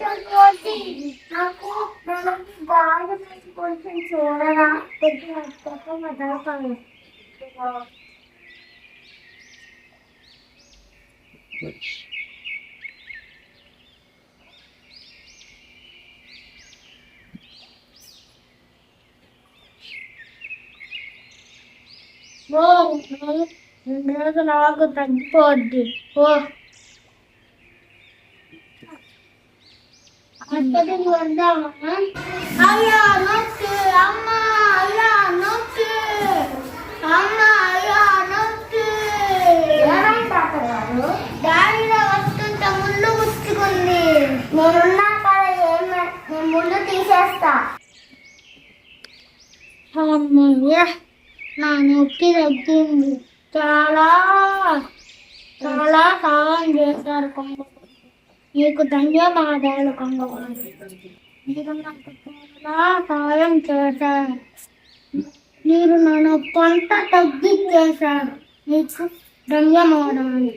నాకు బాగా కొంచెం చూడరా? కొంచెం తప్ప మదలకాలి ఓ రెండు రోజులు ఆగు తగ్గిపోద్ది ఓ అమ్మ అయ్యా నొక్కి అమ్మ అయ్యా నొక్కి దారిలో వస్తుంటే ముళ్ళు గుచ్చుకుంది నేనున్నా కదా ఏం నేను ముళ్ళు తీసేస్తా అమ్మయ్య నా నొప్పి తగ్గింది చాలా చాలా సహాయం చేశారు కొంగ. నీకు ధన్యవాదాలు కొంగ మీరు నాకు చాలా సహాయం చేశారు మీరు నా నొప్పంతా తగ్గించేశారు నీకు ధన్యవాదాలు.